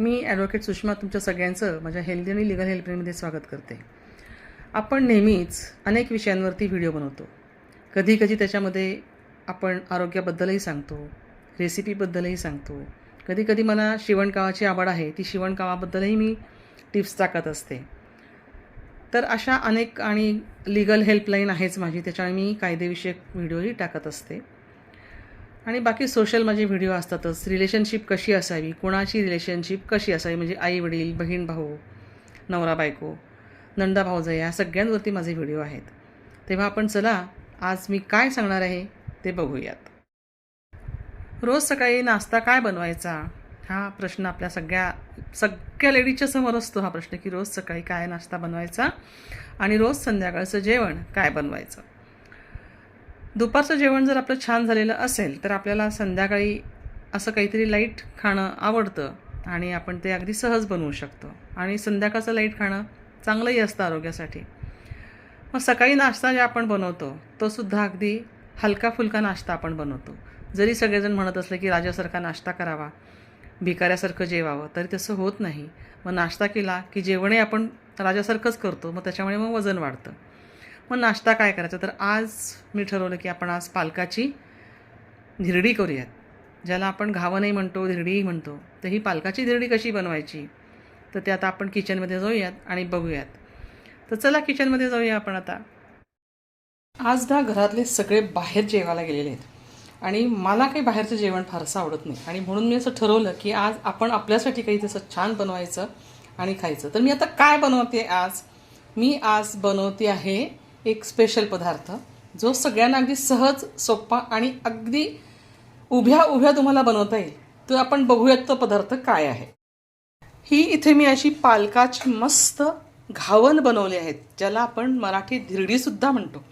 मी advocate Sushma तुमच्या सगळ्यांचं माझ्या हेल्दी आणि लिगल हेल्पलाईनमध्ये स्वागत करते. आपण नेहमीच अनेक विषयांवरती व्हिडिओ बनवतो. कधी कधी त्याच्यामध्ये आपण आरोग्याबद्दलही सांगतो रेसिपीबद्दलही सांगतो. कधी कधी मला शिवणकामाची आवड आहे ती शिवणकामाबद्दलही मी टिप्स टाकत असते. तर अशा अनेक आणि लिगल हेल्पलाईन आहेच माझी त्याच्यामुळे मी कायदेविषयक व्हिडिओही टाकत असते. आणि बाकी सोशल माझे व्हिडिओ असतातच. रिलेशनशिप कशी असावी? कोणाची रिलेशनशिप कशी असावी? म्हणजे आई वडील बहीण भाऊ नवरा बायको नंदा भाऊजा या सगळ्यांवरती माझे व्हिडिओ आहेत. तेव्हा आपण चला आज मी काय सांगणार आहे ते बघूयात. रोज सकाळी नाश्ता काय बनवायचा? हा प्रश्न आपल्या सगळ्या सगळ्या लेडीजच्या समोर असतो हा प्रश्न की रोज सकाळी काय नाश्ता बनवायचा? आणि रोज संध्याकाळचं जेवण काय बनवायचं? दुपारचं जेवण जर आपलं छान झालेलं असेल तर आपल्याला संध्याकाळी असं काहीतरी लाइट खाणं आवडतं आणि आपण ते अगदी सहज बनवू शकतो. आणि संध्याकाळचं लाइट खाणं चांगलंही असतं आरोग्यासाठी. मग सकाळी नाश्ता जे आपण बनवतो तो सुद्धा अगदी हलका फुलका नाश्ता आपण बनवतो. जरी सगळेजण म्हणत असले की राजासारखा नाश्ता करावा भिकाऱ्यासारखं जेवावं तरी तसं होत नाही. मग नाश्ता केला की जेवणही आपण राजासारखंच करतो मग त्याच्यामुळे मग वजन वाढतं. मग नाश्ता काय करायचा? तर आज मी ठरवलं की आपण आज पालकाची धिरडी करूयात. ज्याला आपण घावणही म्हणतो धिरडीही म्हणतो. तर ही पालकाची धिरडी कशी बनवायची? तर ते आता आपण किचनमध्ये जाऊयात आणि बघूयात. तर चला किचनमध्ये जाऊया आपण आता. आज ना घरातले सगळे बाहेर जेवायला गेलेले आहेत. आणि मला काही बाहेरचं जेवण फारसं आवडत नाही. आणि म्हणून मी असं ठरवलं की आज आपण आपल्यासाठी काही तसं छान बनवायचं आणि खायचं. तर मी आता काय बनवते आज? मी आज बनवते आहे एक स्पेशल पदार्थ जो सगळ्यांना अगदी सहज सोपा आणि अगदी उभ्या उभ्या तुम्हाला बनवता येईल. तर आपण बघूयात तो पदार्थ काय आहे. ही इथे मी अशी पालकाची मस्त घावन बनवली आहेत ज्याला आपण मराठीत धिरडीसुद्धा म्हणतो.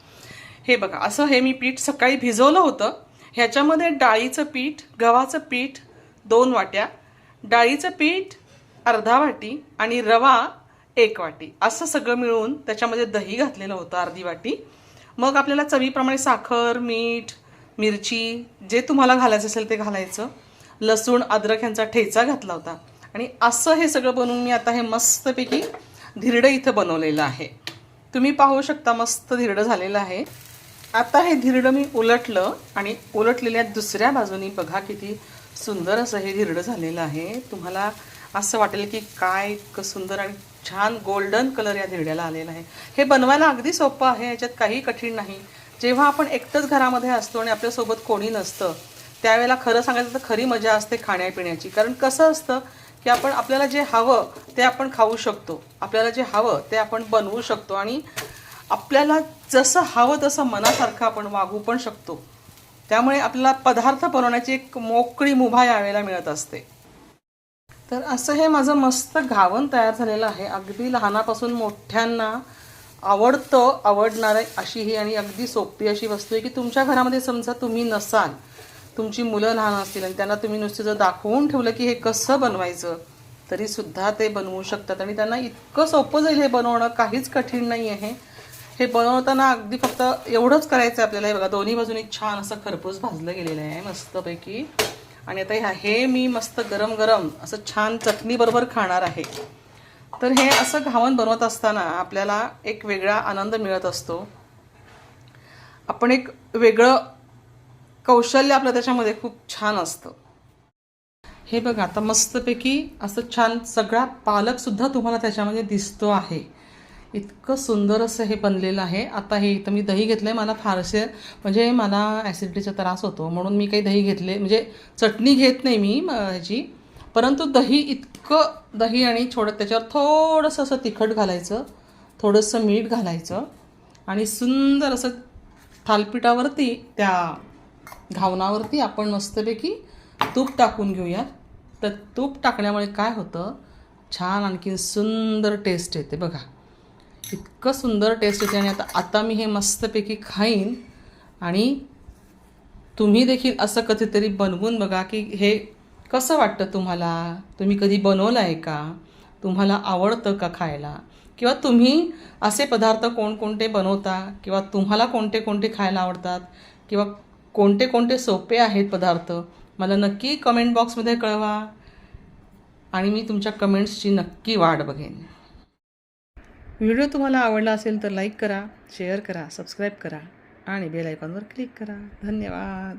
हे बघा असं हे मी पीठ सकाळी भिजवलं होतं. ह्याच्यामध्ये डाळीचं पीठ गव्हाचं पीठ दोन वाट्या डाळीचं पीठ अर्धा वाटी आणि रवा एक वाटी. असं सगळं मिळून त्याच्यामध्ये दही घातलेलं होतं अर्धी वाटी. मग आपल्याला चवीप्रमाणे साखर मीठ मिरची जे तुम्हाला घालायचं असेल ते घालायचं. लसूण अद्रक ह्यांचा ठेचा घातला होता. आणि असं हे सगळं बनवून मी आता हे मस्तपैकी धिरडं इथं बनवलेलं आहे. तुम्ही पाहू शकता मस्त धिरडं झालेलं आहे. आता हे धिरडं मी उलटलं आणि उलटलेल्या दुसऱ्या बाजूनी बघा किती सुंदर असं हे धिरडं झालेलं आहे. तुम्हाला असं वाटेल की काय इतकं सुंदर आणि छान गोल्डन कलर या धिरड्याला आलेला आहे. हे बनवायला अगदी सोपं आहे याच्यात काही कठीण नाही. जेव्हा आपण एकटंच घरामध्ये असतो आणि आपल्यासोबत कोणी नसतं त्यावेळेला खरं सांगायचं तर खरी मजा असते खाण्यापिण्याची. कारण कसं असतं की आपण आपल्याला जे हवं ते आपण खाऊ शकतो. आपल्याला जे हवं ते आपण बनवू शकतो आणि आपल्याला जसं हवं तसं मनासारखं आपण वागू पण शकतो. त्यामुळे आपल्याला पदार्थ बनवण्याची एक मोकळी मुभा यावेळेला मिळत असते. तर असं हे माझं मस्त घावन तयार झालेलं आहे. अगदी लहानापासून मोठ्यांना आवडतं आवडणारं अशी ही आणि अगदी सोपी अशी वस्तू आहे की तुमच्या घरामध्ये समजा तुम्ही नसाल तुमची मुलं लहान असतील आणि त्यांना तुम्ही नुसतं जर दाखवून ठेवलं की हे कसं बनवायचं तरीसुद्धा ते बनवू शकतात. आणि त्यांना इतकं सोपं जाईल हे बनवणं काहीच कठीण नाही आहे हे बनवताना अगदी फक्त एवढंच करायचं आहे आपल्याला. हे बघा दोन्ही बाजूनी छान असं खरपूस भाजलं गेलेलं आहे मस्तपैकी. आणि आता ह्या हे मी मस्त गरम गरम असं छान चटणीबरोबर खाणार आहे. तर हे असं घावन बनवत असताना आपल्याला एक वेगळा आनंद मिळत असतो. आपण एक वेगळं कौशल्य आपलं त्याच्यामध्ये खूप छान असतं. हे बघा आता मस्तपैकी असं छान सगळा पालकसुद्धा तुम्हाला त्याच्यामध्ये दिसतो आहे. इतकं सुंदर असं हे बनलेलं आहे. आता हे इथं मी दही घेतलं आहे मला फारसे म्हणजे मला ॲसिडिटीचा त्रास होतो. म्हणून मी काही दही घेतले. म्हणजे चटणी घेत नाही मी म, ह्याची. परंतु दही इतकं दही आणि थोडं त्याच्यावर थोडंसं असं तिखट घालायचं. थोडंसं मीठ घालायचं. आणि सुंदर असं थालपिठावरती त्या घावनावरती आपण मस्तपैकी तूप टाकून घेऊया तर तूप टाकण्यामुळे काय होतं? छान आणखीन सुंदर टेस्ट येते बघा. इतकं सुंदर टेस्ट येते आणि आता आता मी हे मस्तपैकी खाईन आणि तुम्ही देखील असं कधीतरी बनवून बघा की हे कसं वाटतं तुम्हाला? तुम्ही कधी बनवलं आहे का? तुम्हाला आवडतं का खायला? किंवा तुम्ही असे पदार्थ कोणकोणते बनवता? किंवा तुम्हाला कोणते कोणते खायला आवडतात? किंवा कोणते कोणते सोपे आहेत पदार्थ? मला नक्की कमेंट बॉक्समध्ये कळवा. आणि मी तुमच्या कमेंट्सची नक्की वाट बघेन. व्हिडिओ तुम्हाला आवडला असेल तर लाईक करा शेअर करा सबस्क्राईब करा आणि बेल आयकॉनवर क्लिक करा. धन्यवाद.